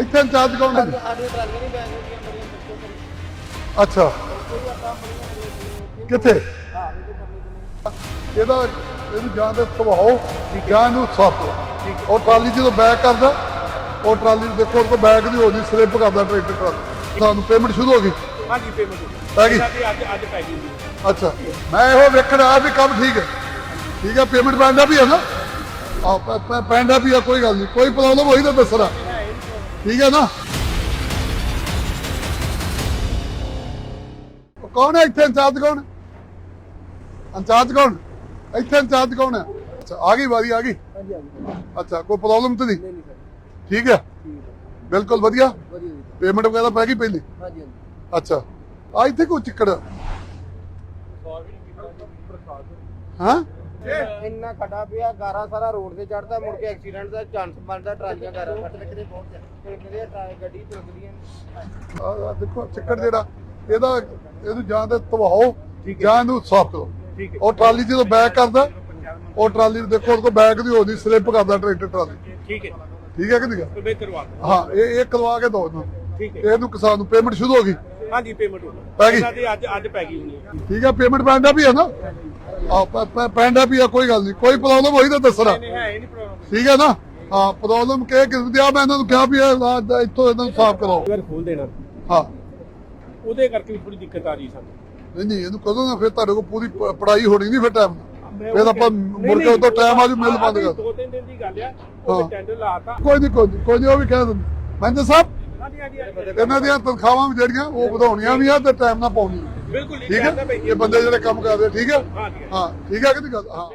ਇੱਥੇ ਇੰਚਾਰਜ ਕੌਣ ਹੈ? ਜੀ? ਸਾਡੀਆਂ ਟਰਾਲੀਆਂ ਨਹੀਂ ਬੈਗ ਹੁੰਦੀਆਂ ਬੜੀਆਂ ਬੱਚੇ ਕਰੀ ਅੱਛਾ ਕੋਈ ਆਪਾਂ ਬੜੀਆਂ ਕਿੱਥੇ ਹਾਂ। ਕਰਨੀ ਇਹਦਾ ਇਹਨੂੰ ਜਾਂ ਤੇ ਸੁਭਾਓ ਜਾਂ ਇਹਨੂੰ ਸੱਪ ਉਹ ਟਰਾਲੀ ਜਦੋਂ ਬੈਕ ਕਰਦਾ ਉਹ ਟਰਾਲੀ ਨੂੰ ਦੇਖੋ ਉਹ ਬੈਕ ਦੀ ਹੋ ਜੀ ਸਲਿੱਪ ਕਰਦਾ ਟਰੈਕਟਰ ਟਰਾਲੀ। ਸਾਨੂੰ ਪੇਮੈਂਟ ਸ਼ੁਰੂ ਹੋ ਗਈ? ਹਾਂਜੀ ਪੇਮੈਂਟ ਪੈ ਗਈ? ਸਾਡੀ ਅੱਜ ਅੱਜ ਪੈ ਗਈ ਜੀ। ਅੱਛਾ। ਮੈਂ ਇਹੋ ਵੇਖਣ ਵੀ ਕੰਮ ਠੀਕ ਹੈ। ਠੀਕ ਹੈ ਪੇਮੈਂਟ ਪੈਂਦਾ ਵੀ ਹੈ ਨਾ? ਆ ਪੈਂਦਾ ਵੀ ਆ ਕੋਈ ਗੱਲ ਨਹੀਂ। ਕੋਈ ਪ੍ਰੋਬਲਮ ਹੋਈ ਤਾਂ ਦੱਸਣਾ ਠੀਕ ਹੈ ਨਾ? ਉਹ ਕੌਣ ਹੈ ਇੱਥੇ ਇੰਚਾਰਜ ਕੌਣ? ਹੈ? ਇੰਚਾਰਜ ਕੌਣ? ਇੱਥੇ ਇੰਚਾਰਜ ਕੌਣ ਹੈ? ਅੱਛਾ ਆ ਗਈ ਵਾਰੀ ਆ ਗਈ। ਹਾਂਜੀ ਹਾਂਜੀ। ਅੱਛਾ ਕੋਈ ਪ੍ਰੋਬਲਮ ਤਾਂ ਨਹੀਂ? ਨਹੀਂ ਸਰ। ਠੀਕ ਹੈ। ਬਿਲਕੁਲ ਵਧੀਆ। ਪੇਮੈਂਟ ਵਗੈਰਾ ਪੈ ਗਈ ਪਹਿਲੀ? ਹਾਂਜੀ ਹਾਂਜੀ। ਅੱਛਾ। ਆ ਇੱਥੇ ਕੋਈ ਚਿੱਕੜ? ਹਾਂ? ਇੰਨਾ ਖੱਡਾ ਪਿਆ ਗਾਰਾ ਸਾਰਾ ਰੋਡ ਤੇ ਚੜਦਾ ਮੁੜ ਕੇ ਐਕਸੀਡੈਂਟ ਦਾ ਚਾਂਸ ਬਣਦਾ ਟਰਾਲੀਆਂ ਗਾਰਾ ਕੱਟ ਲੱਗਦੇ ਬਹੁਤ ਲੱਗਦੇ ਟਰਾਲੀ ਗੱਡੀ। ਆਹ ਆਹ ਦੇਖੋ ਚੱਕਰ ਜਿਹੜਾ ਇਹਦਾ ਇਹਨੂੰ ਜਾਂ ਤੇ ਤਵਾਓ ਜਾਂ ਇਹਨੂੰ ਸਾਫ਼ ਕਰੋ ਠੀਕ ਹੈ। ਉਹ ਟਰਾਲੀ ਜਦੋਂ ਬੈਕ ਕਰਦਾ ਉਹ ਟਰਾਲੀ ਨੂੰ ਦੇਖੋ ਉਹਦੇ ਕੋਲ ਬੈਕ ਦੀ ਹੋਦੀ ਸਲਿੱਪ ਕਰਦਾ ਟਰੈਕਟਰ ਟਰਾਲੀ। ਠੀਕ ਹੈ। ਠੀਕ ਹੈ ਕਿ ਨਹੀਂ? ਬਿਹਤਰ ਕਰਵਾ। ਹਾਂ ਇਹ ਇਹ ਕਰਵਾ ਕੇ ਦੋ ਇਹਨੂੰ। ਠੀਕ ਹੈ। ਇਹਨੂੰ ਕਿਸਾਨ ਨੂੰ ਪੇਮੈਂਟ ਸ਼ੁਰੂ ਹੋ ਗਈ। ਹਾਂਜੀ ਪੇਮੈਂਟ ਪੈ ਗਈ? ਸਾਡੀ ਅੱਜ ਅੱਜ ਪੈ ਗਈ ਹੈ। ਠੀਕ ਹੈ ਪੇਮੈਂਟ ਪੈਂਦਾ ਵੀ ਹੈ ਨਾ? ਆ ਪ- ਪ- ਪੈਂਦਾ ਵੀ ਆ ਕੋਈ ਗੱਲ ਨਹੀਂ ਕੋਈ ਪ੍ਰੋਬਲਮ ਹੋਈ ਤਾਂ ਦੱਸਣਾ। ਨਹੀਂ ਹੈ ਇਹ ਨਹੀਂ ਪ੍ਰੋਬਲਮ ਠੀਕ ਹੈ ਨਾ? ਹਾਂ ਪ੍ਰੋਬਲਮ ਕਿ ਕਿਸ ਦੀ ਆ ਮੈਂ ਇਹਨਾਂ ਨੂੰ ਕਿਹਾ ਵੀ ਇਹ ਇੱਥੋਂ ਇਹਨਾਂ ਨੂੰ ਸਾਫ਼ ਕਰਾਓ ਅਗਰ ਖੋਲ ਦੇਣਾ। ਹਾਂ। ਉਹਦੇ ਕਰਕੇ ਵੀ ਥੋੜੀ ਦਿੱਕਤ ਆ ਰਹੀ ਸਾਨੂੰ। ਨਹੀਂ ਨਹੀਂ ਇਹਨੂੰ ਕਦੋਂ ਨਾ ਫਿਰ ਤੁਹਾਡੇ ਕੋਲ ਪੂਰੀ ਪੜਾਈ ਹੋਣੀ ਨਹੀਂ ਫਿਰ ਟਾਈਮ ਫਿਰ ਆਪਾਂ ਮੁੜ ਕੇ ਉਦੋਂ ਟਾਈਮ ਆਜੂ ਮਿਲ ਬੰਦ ਕਰ। ਦੋ ਤਿੰਨ ਦਿਨ ਦੀ ਗੱਲ ਆ। ਉਹ ਟੈਂਡਰ ਲਾਤਾ ਕੋਈ ਨਹੀਂ ਕੋਈ ਕੋਈ ਨਹੀਂ ਉਹ ਵੀ ਕਹਿ ਦਿੰਦੇ। ਮੈਨੇਜਰ ਸਾਹਿਬ। ਇਹਨਾਂ ਦੀਆਂ ਤਨਖਾਹਾਂ ਵੀ ਜਿਹੜੀਆਂ ਉਹ ਵਧਾਉਣੀਆਂ ਵੀ ਆ ਤੇ ਟਾਈਮ ਨਾਲ ਪਾਉਣੀਆਂ। ਬਿਲਕੁਲ ਠੀਕ ਹੈ? ਇਹ ਬੰਦੇ ਜਿਹੜੇ ਕੰਮ ਕਰਦੇ ਠੀਕ ਹੈ। ਹਾਂ ਠੀਕ ਹੈ ਕਿ ਨਹੀਂ ਗੱਲ? ਹਾਂ।